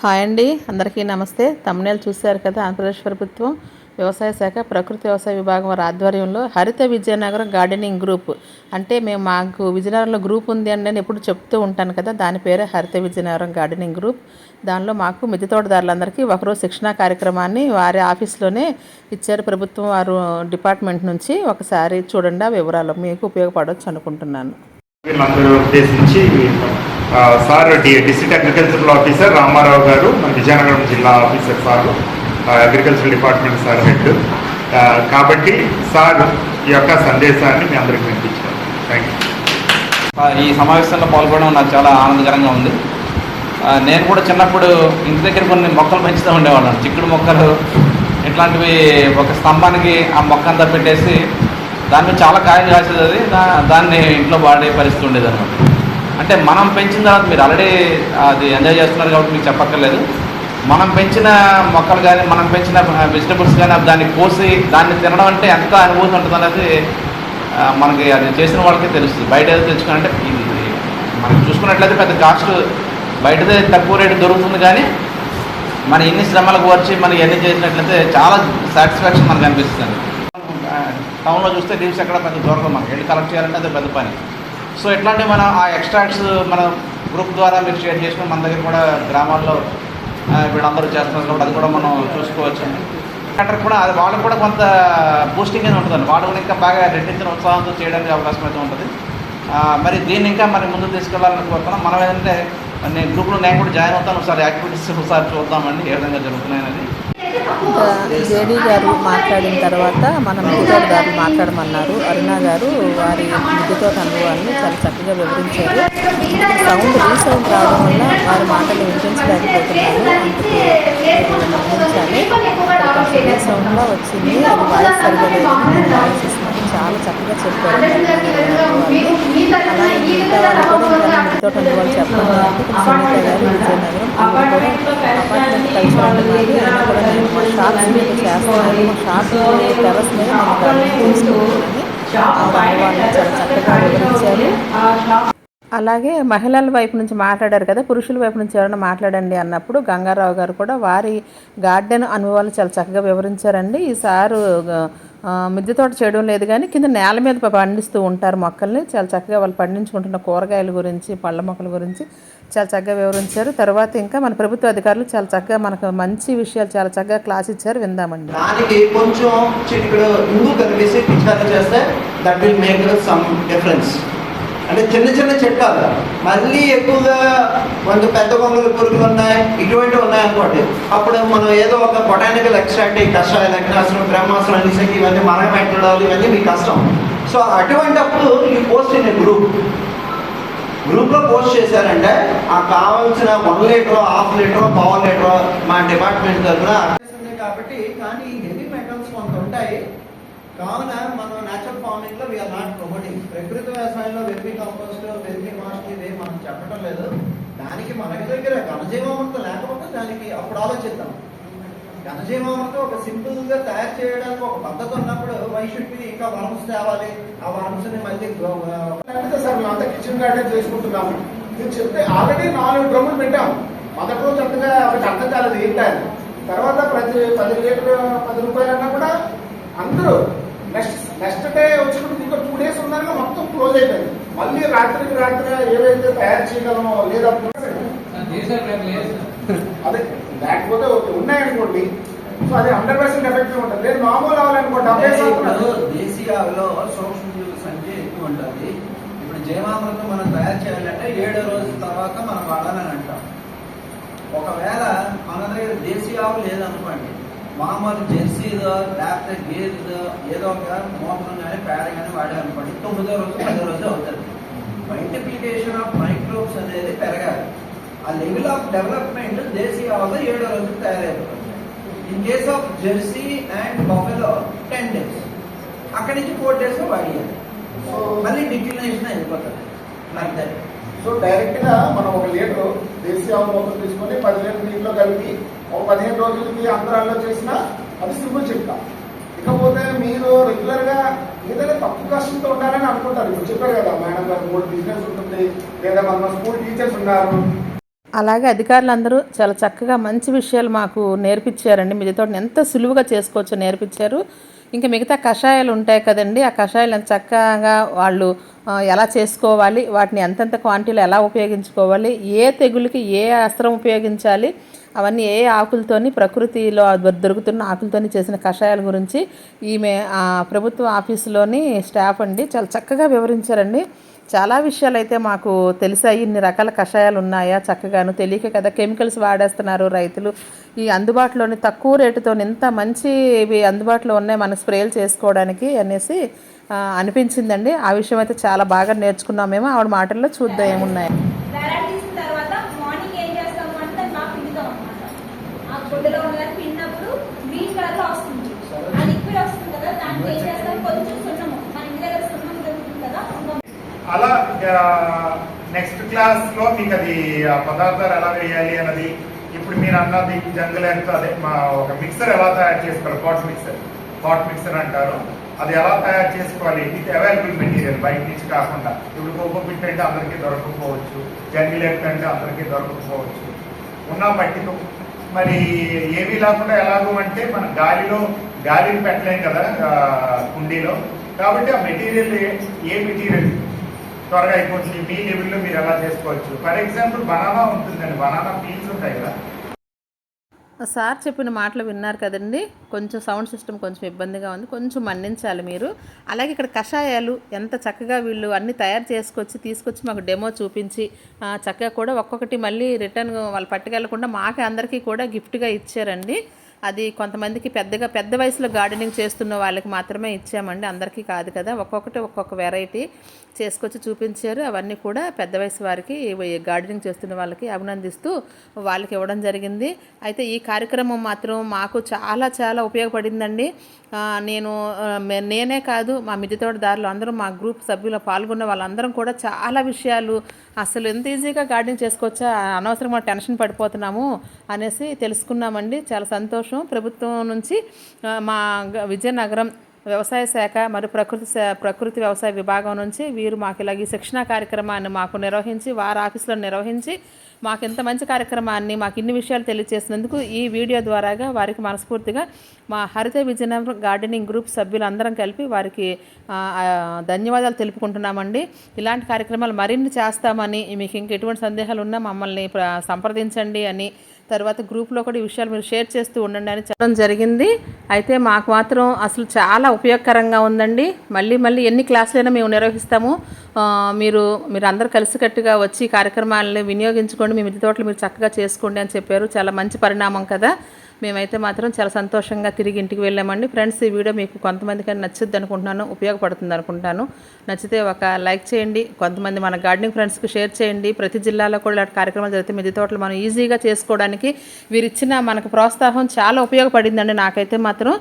Hi అండి. అందరికీ నమస్తే. తమ్మునేలు చూశారు కదా ఆంధ్రప్రదేశ్ ప్రభుత్వం. వ్యవసాయ శాఖ ప్రకృతి వ్యవసాయ విభాగం వారి ఆధ్వర్యంలో హరిత విజయనగరం గార్డెనింగ్ గ్రూప్. అంటే మేము మాకు విజయనగరంలో గ్రూప్ ఉంది అని నేను ఎప్పుడు చెప్తూ ఉంటాను కదా. దాని పేరే హరిత విజయనగరం గార్డెనింగ్ గ్రూప్. దానిలో మాకు మిద్దె తోటదారులందరికీ ఒకరోజు శిక్షణా కార్యక్రమాన్ని వారి ఆఫీస్లోనే ఇచ్చారు ప్రభుత్వం వారు డిపార్ట్మెంట్ నుంచి. ఒకసారి చూడండి ఆ వివరాలు. మీకు ఉపయోగపడవచ్చు అనుకుంటున్నాను. Sir D district agricultural officer Ramarao గారు మన విజయనగరం జిల్లా officer sir agriculture department sir head. కాబట్టి సార్ ఈ యొక్క సందేశాన్ని మీ అందరికి వినిపించారు. థ్యాంక్ యూ ఈ సమావేశంలో పాల్గొనడం నాకు చాలా ఆనందకరంగా ఉంది. నేను కూడా చిన్నప్పుడు ఇంటి దగ్గర కొన్ని మొక్కలు పెంచుతూ ఉండేవాళ్ళం. చిక్కుడు మొక్కలు ఇట్లాంటివి ఒక స్తంభానికి ఆ మొక్క అంతా పెట్టేసి దాని మీద చాలా కాయలు కాసేది అది. దాన్ని ఇంట్లో వాడే పరిస్థితి ఉండేది అనమాట అంటే మనం పెంచిన తర్వాత మీరు ఆల్రెడీ అది ఎంజాయ్ చేస్తున్నారు కాబట్టి మీకు చెప్పక్కర్లేదు. మనం పెంచిన మొక్కలు కానీ మనం పెంచిన వెజిటబుల్స్ కానీ దాన్ని కోసి దాన్ని తినడం అంటే ఎంత అనుభూతి ఉంటుంది అనేది మనకి అది చేసిన వాళ్ళకే తెలుస్తుంది. బయట ఏదో తెచ్చుకున్నంటే ఇది మనం చూసుకున్నట్లయితే పెద్ద కాస్ట్ బయటదే తక్కువ రేటు దొరుకుతుంది కానీ మన ఎన్ని శ్రమలకు వచ్చి మనం ఎన్ని చేసినట్లయితే చాలా సాటిస్ఫాక్షన్ మనకు అనిపిస్తుంది. టౌన్లో చూస్తే లీవ్స్ ఎక్కడ పెద్ద దొరకదు మనకి. వెళ్ళి కలెక్ట్ చేయాలంటే అది పెద్ద పని. సో ఇట్లాంటివి మనం ఆ ఎక్స్ట్రాక్ట్స్ మన గ్రూప్ ద్వారా మీరు షేర్ చేసుకుని మన దగ్గర కూడా గ్రామాల్లో ఇప్పుడు వీళ్ళందరూ చేస్తున్నారు కాబట్టి అది కూడా మనం చూసుకోవచ్చు కట్టర్ కూడా అది వాళ్ళకి కూడా కొంత బూస్టింగ్ అనేది ఉంటుందండి. వాళ్ళు కూడా ఇంకా బాగా రెట్టించిన ఉత్సాహంతో చేయడానికి అవకాశం అయితే ఉంటుంది. మరి దీన్ని ఇంకా మరి ముందుకు తీసుకెళ్ళాలని కోరుతున్నాం. మనం ఏంటంటే నేను గ్రూప్లో నేను కూడా జాయిన్ అవుతాను ఒకసారి యాక్టివిటీస్ ఒకసారి చూద్దామండి ఏ విధంగా జరుగుతున్నాయనేది. జేడీ గారు మాట్లాడిన తర్వాత మన మిగతా గారు మాట్లాడమన్నారు. అరుణ గారు వారి మిగతా అనుభవాన్ని చాలా చక్కగా వివరించారు. సౌండ్ రీసౌండ్ రావడం వల్ల వారి మాటలు వినిపించలేకపోతున్నాను. అందుకు మీరు మన్నించాలి వచ్చింది. అది వాయిస్ సరిగా లేదు చాలా చక్కగా చెప్పారు. అలాగే వాళ్ళు సునీత గారు విజయనగరం. అపార్ట్మెంట్ కూడా నేను షాప్స్ మీద చేస్తున్నాను. టెరస్ మీద నేను చాలా చక్కగా వివరించారు. అలాగే మహిళల వైపు నుంచి మాట్లాడారు కదా పురుషుల వైపు నుంచి ఎవరైనా మాట్లాడండి అన్నప్పుడు గంగారావు గారు కూడా వారి గార్డెన్ అనుభవాలు చాలా చక్కగా వివరించారండి. ఈ సారు మిద్దె తోట చేయడం లేదు కానీ కింద నేల మీద పండిస్తూ ఉంటారు మొక్కల్ని. చాలా చక్కగా వాళ్ళు పండించుకుంటున్న కూరగాయల గురించి పళ్ళ మొక్కల గురించి చాలా చక్కగా వివరించారు. తర్వాత ఇంకా మన ప్రభుత్వ అధికారులు చాలా చక్కగా మనకు మంచి విషయాలు చాలా చక్కగా క్లాస్ ఇచ్చారు. విందామండి. దానికి కొంచెం చిటికడు ఇంగు కలిపేసి పిచ్చారు చేస్తే that will make some difference అంటే చిన్న చిన్న చిట్కాలు మళ్ళీ ఎక్కువగా కొంత పెద్ద కొంగలు పురుగులు ఉన్నాయి. ఇటువంటివి ఉన్నాయి అనుకోండి అప్పుడు మనం ఏదో ఒక బొటానికల్ ఎక్స్ట్రాక్ట్ ఈ కషాయాలు అగ్నాసనం బ్రహ్మాసనం అనేసరికి ఇవన్నీ మరగపెట్టడాలు ఇవన్నీ మీకు కష్టం. సో అటువంటి అప్పుడు ఈ పోస్ట్ ఇన్ గ్రూప్. గ్రూప్లో పోస్ట్ చేశారంటే ఆ కావాల్సిన వన్ లీటర్ హాఫ్ లీటర్ పావు లీటర్ మా డిపార్ట్మెంట్ తరఫున కాబట్టి కానీ హెవీ మెటల్స్ కొంత ఉంటాయి కావున మనం న్యాచురల్ ఫార్మింగ్లో వీఆర్ నాట్ ప్రమోటింగ్ ప్రకృతి వ్యవసాయంలో వెర్మి కంపోస్ట్ వెర్మి మాస్ట్ ఇవి మనం చెప్పడం లేదు. దానికి మనకి దగ్గర ఘనజీవామృతం లేకపోతే దానికి అప్పుడు ఆలోచిద్దాం. ఘనజీవామృతం ఒక సింపుల్గా తయారు చేయడానికి ఒక పద్ధతి ఉన్నప్పుడు వైషుడికి ఇంకా వర్మ్స్ తేవాలి. ఆ వరమ్స్ని మళ్ళీ అంటే సార్ మేమంతా కిచెన్ గార్డెన్ చేసుకుంటున్నాము. మీరు చెప్తే ఆల్రెడీ నాలుగు డ్రమ్ములు పెట్టాము. మొదటి రోజు అంతగా ఒకటి అర్థం కాలేదు ఏంటని. తర్వాత ప్రతి పది లీటర్ పది రూపాయలు అన్నా కూడా అందరూ నెక్స్ట్ నెక్స్ట్ డే వచ్చినప్పుడు ఇంకా టూ డేస్ ఉన్నాక మొత్తం క్లోజ్ అయిపోయింది. మళ్ళీ రాత్రికి రాత్రి ఏవైతే తయారు చేయగలమో లేదా అదే లేకపోతే ఓకే ఉన్నాయనుకోండి. సో అది హండ్రెడ్ పర్సెంట్ ఎఫెక్టివ్ ఉంటుంది. లేదు మామూలు అవ్వాలనుకో డెబ్బై దేశీయాలో సూక్ష్మజీవుల సంఖ్య ఎక్కువ ఉంటుంది ఇప్పుడు జీవామృతం మనం తయారు చేయాలంటే ఏడో రోజు తర్వాత మనం వాడాలని అంటాం. ఒకవేళ మన దగ్గర దేశీ ఆవు లేదనుకోండి మామూలు జెర్సీదో లేకపోతే గేదెదో ఏదో ఒక మోసం కానీ పేడ కానీ వాడామనుకోండి తొమ్మిదో రోజు పదో రోజు అవుతుంది. మల్టిప్లికేషన్ ఆఫ్ మైక్రోబ్స్ అనేది పెరగాలి. ఆ లెవెల్ ఆఫ్ డెవలప్మెంట్ దేశీ ఆవులో ఏడో రోజు తయారైపోతుంది. In case of Jersey and buffalo ten days అక్కడి నుంచి ఫోర్ డేస్ వాడియాలి. సో మళ్ళీ డిక్లినేషన్ అయిపోతుంది. దట్ సో డైరెక్ట్గా మనం ఒక లీటర్ దేశీ ఆవు మొత్తం తీసుకొని పది లీటర్ పదిహేను రోజులకి అంతరాల్లో చేసిన అది సింపుల్ చిట్కా ఇకపోతే మీరు రెగ్యులర్గా ఏదైనా తక్కువ కష్టంతో ఉండాలని అనుకుంటారు. ఇప్పుడు చెప్పారు కదా మేడం గారు మూడు బిజినెస్ ఉంటుంది లేదా మన స్కూల్ టీచర్స్ ఉన్నారు. అలాగే అధికారులందరూ చాలా చక్కగా మంచి విషయాలు మాకు నేర్పించారండి. మీతో ఎంత సులువుగా చేసుకోవచ్చో నేర్పించారు. ఇంకా మిగతా కషాయాలు ఉంటాయి కదండి. ఆ కషాయాలు చక్కగా వాళ్ళు ఎలా చేసుకోవాలి వాటిని ఎంతెంత క్వాంటిటీలో ఎలా ఉపయోగించుకోవాలి ఏ తెగులకి ఏ అస్త్రం ఉపయోగించాలి అవన్నీ ఏ ఆకులతోని ప్రకృతిలో దొరుకుతున్న ఆకులతోని చేసిన కషాయాల గురించి ఈమె ప్రభుత్వ ఆఫీసులోని స్టాఫ్ అండి చాలా చక్కగా వివరించారండి. చాలా విషయాలు అయితే మాకు తెలిసాయి ఇన్ని రకాల కషాయాలు ఉన్నాయా చక్కగాను. తెలియక కదా కెమికల్స్ వాడేస్తున్నారు రైతులు. ఈ అందుబాటులోని తక్కువ రేటుతో ఇంత మంచి ఇవి అందుబాటులో ఉన్నాయి మన స్ప్రేలు చేసుకోవడానికి అనేసి అనిపించిందండి. ఆ విషయం అయితే చాలా బాగా నేర్చుకున్నామేమో ఆవిడ మాటల్లో చూద్దాం ఏమున్నాయి. అలా నెక్స్ట్ క్లాస్లో మీకు అది ఆ పదార్థాలు ఎలా వేయాలి అన్నది ఇప్పుడు మీరు అన్నది జంగల్ ఎంత అదే మా ఒక మిక్సర్ ఎలా తయారు చేసుకోవాలి పాట్ మిక్సర్ హాట్ మిక్సర్ అంటారు. అది ఎలా తయారు చేసుకోవాలి? ఇది అవైలబుల్ మెటీరియల్ బయట నుంచి కాకుండా. ఇప్పుడు కోకో పిట్ అంటే అందరికీ దొరకకపోవచ్చు జంగిల్ ఎట్ అంటే అందరికీ దొరకకపోవచ్చు ఉన్న మట్టితో మరి ఏమీ లేకుండా ఎలాగో అంటే మన గాలిలో గాలిని పెట్టలేం కదా కుండీలో. కాబట్టి ఆ మెటీరియల్ ఏ మెటీరియల్ త్వరగా అయిపోతుంది? మీ లెవెల్లో మీరు ఎలా చేసుకోవచ్చు? ఫర్ ఎగ్జాంపుల్ బనానా ఉంటుందండి. బనానా పీల్స్ ఉంటాయి కదా. సార్ చెప్పిన మాటలు విన్నారు కదండి. కొంచెం సౌండ్ సిస్టమ్ కొంచెం ఇబ్బందిగా ఉంది. కొంచెం మన్నించాలి మీరు. అలాగే ఇక్కడ కషాయాలు ఎంత చక్కగా వీళ్ళు అన్ని తయారు చేసుకొచ్చి తీసుకొచ్చి మాకు డెమో చూపించి చక్కగా కూడా ఒక్కొక్కటి మళ్ళీ రిటర్న్ వాళ్ళు పట్టుకెళ్ళకుండా మాకే అందరికీ కూడా గిఫ్ట్గా ఇచ్చారండి. అది కొంతమందికి పెద్దగా పెద్ద వయసులో గార్డెనింగ్ చేస్తున్న వాళ్ళకి మాత్రమే ఇచ్చామండి. అందరికీ కాదు కదా. ఒక్కొక్కటి ఒక్కొక్క వెరైటీ చేసుకొచ్చి చూపించారు. అవన్నీ కూడా పెద్ద వయసు వారికి గార్డెనింగ్ చేస్తున్న వాళ్ళకి అభినందిస్తూ వాళ్ళకి ఇవ్వడం జరిగింది. అయితే ఈ కార్యక్రమం మాత్రం మాకు చాలా చాలా ఉపయోగపడిందండి. నేను నేనే కాదు మా మిద్దెతోటదారులు అందరూ మా గ్రూప్ సభ్యులు పాల్గొన్న వాళ్ళందరం కూడా చాలా విషయాలు అసలు ఎంత ఈజీగా గార్డెనింగ్ చేసుకోవచ్చా అనవసరంగా టెన్షన్ పడిపోతున్నాము అనేసి తెలుసుకున్నామండి. చాలా సంతోషం. ప్రభుత్వం నుంచి మా విజయనగరం వ్యవసాయ శాఖ మరియు ప్రకృతి శా- ప్రకృతి వ్యవసాయ విభాగం నుంచి వీరు మాకు ఇలాగ ఈ శిక్షణా కార్యక్రమాన్ని మాకు నిర్వహించి వారి ఆఫీసులో నిర్వహించి మాకు ఇంత మంచి కార్యక్రమాన్ని మాకు ఇన్ని విషయాలు తెలియజేసినందుకు ఈ వీడియో ద్వారాగా వారికి మనస్ఫూర్తిగా మా హరిత విజయనగరం గార్డెనింగ్ గ్రూప్ సభ్యులందరం కలిపి వారికి ధన్యవాదాలు తెలుపుకుంటున్నామండి. ఇలాంటి కార్యక్రమాలు మరిన్ని చేస్తామని మీకు ఇంక ఎటువంటి సందేహాలు ఉన్నా మమ్మల్ని సంప్రదించండి అని తర్వాత గ్రూప్లో కూడా ఈ విషయాలు మీరు షేర్ చేస్తూ ఉండండి అని చెప్పడం జరిగింది. అయితే మాకు మాత్రం అసలు చాలా ఉపయోగకరంగా ఉందండి. మళ్ళీ మళ్ళీ ఎన్ని క్లాసులైనా మేము నిర్వహిస్తాము. మీరు మీరు అందరు కలిసికట్టుగా వచ్చి కార్యక్రమాలని కార్యక్రమాలను వినియోగించుకోండి. మీ మిద్దె తోటలు మీరు చక్కగా చేసుకోండి అని చెప్పారు. చాలా మంచి పరిణామం కదా. మేమైతే మాత్రం చాలా సంతోషంగా తిరిగి ఇంటికి వెళ్ళామండి. ఫ్రెండ్స్ ఈ వీడియో మీకు కొంతమందికైనా నచ్చుద్ది అనుకుంటున్నాను ఉపయోగపడుతుంది అనుకుంటాను నచ్చితే ఒక లైక్ చేయండి కొంతమంది మన గార్డెనింగ్ ఫ్రెండ్స్కి షేర్ చేయండి. ప్రతి జిల్లాలో కూడా ఇలాంటి కార్యక్రమాలు జరిగితే మిద్దె తోటలు మనం ఈజీగా చేసుకోవడానికి వీరిచ్చిన మనకు ప్రోత్సాహం చాలా ఉపయోగపడిందండి. నాకైతే మాత్రం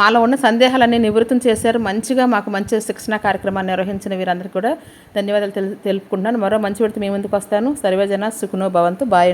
మాలో ఉన్న సందేహాలన్నీ నివృత్తం చేశారు. మంచిగా మాకు మంచి శిక్షణ కార్యక్రమాన్ని నిర్వహించిన వీరందరికీ కూడా ధన్యవాదాలు తెలుపుకుంటున్నాను. మరో మంచి విడత మీ ముందుకు వస్తాను. సర్వేజన సుఖనో భవంతు. బాయ్